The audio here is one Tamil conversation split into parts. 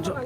கொஞ்சம்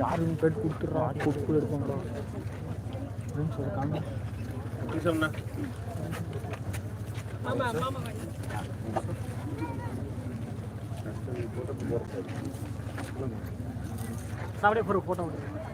யாரும் பெட் கொடுத்துட்றா. கொடுத்து எடுப்பாங்களா அப்படின்னு சொல்லி காமி? மாமா மாமா. அப்படியே ஒரு ஃபோட்டோ இதெல்லாம்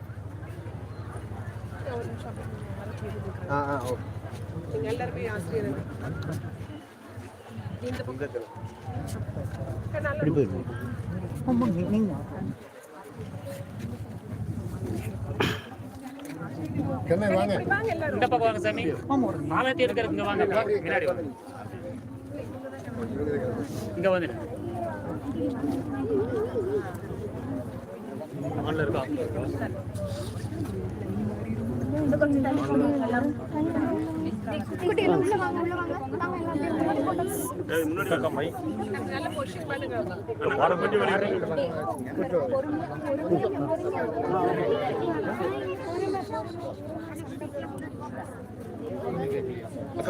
ஆ ஆ ஓகே நீங்க எல்லாருமே ஆசிரியர் இந்த பக்கம். நீங்கள் வாங்க. எல்லாரும். இந்த பக்கம் வாங்க சாமி. இங்க வாங்க முன்னாடி வாங்க. இங்க வந்து ஆன்ல இருக்கா?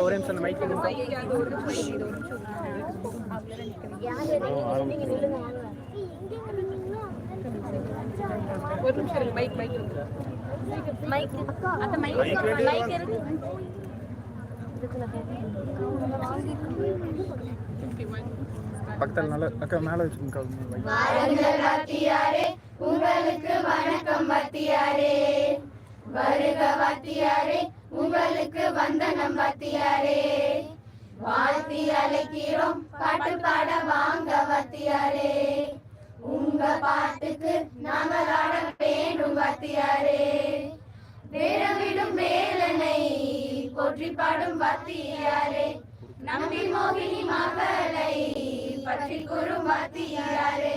ஒரே நிமிஷம் அந்த மைக் ஐயா, ஒரு நிமிஷம் இருங்க மைக் மைக் மைக் அந்த மைக் மைக் இருக்கு பக்கத்தில் நல்ல அக்கா மேலே வச்சுக்கோங்க வாருங்கள் வாத்தியாரே உங்களுக்கு வணக்கம் வாத்தியாரே. வருக வாத்தியாரே உங்களுக்கு வந்தனம் வாத்தியாரே. வாழ்த்தி அழைக்கிறோம் பாட்டு பாட வாங்க வாத்தியாரே. உங்க பாட்டுக்கு நாங்கள் ஆட வேண்டும் வாத்தியாரே. வேடமிடும் வேலனை போற்றி பாடும் வாத்தியாரே. நம்பி மோகினி மகளை பற்றி கூறும் வாத்தியாரே.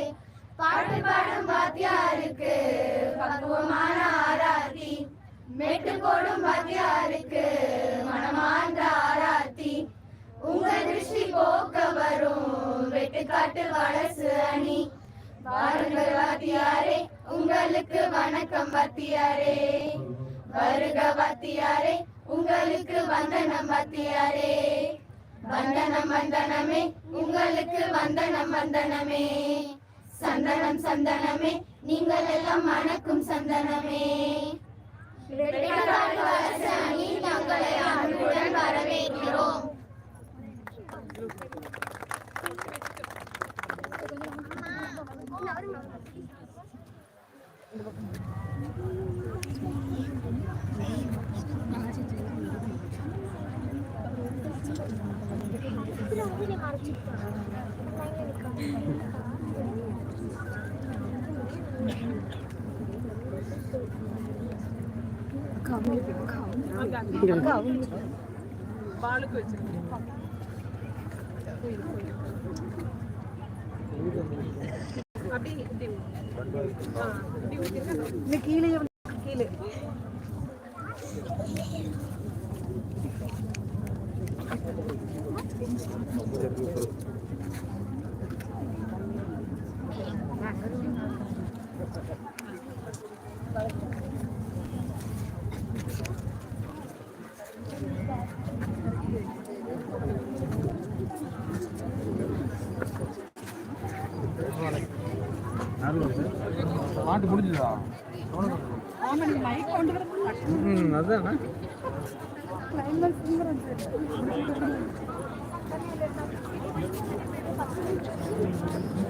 பாட்டு பாடும் வாத்தியாருக்கு பக்குவமான ஆராத்தி. மெட்டு போடும் வாத்தியாருக்கு மனமார்ந்த ஆராத்தி. உங்க திருஷ்டி போக்க வரும் வெட்டுக்காட்டு வளசு அணி. வாருங்கள் வாத்தியாரே உங்களுக்கு வணக்கம் வாத்தியாரே. வருக வாத்தியாரே உங்களுக்கு வந்தனம் வாத்தியாரே. வந்தனம் வந்தனமே உங்களுக்கு வந்தனம் வந்தனமே. சந்தனம் சந்தனமே நீங்கள் எல்லாம் மணக்கும் சந்தனமே. 이런 거. அப்படியே இப்படி ஆ, இப்படி ஊத்திருங்க. கீழே கீழே பாட்டு முடிஞ்சுதா ம் அதுதானே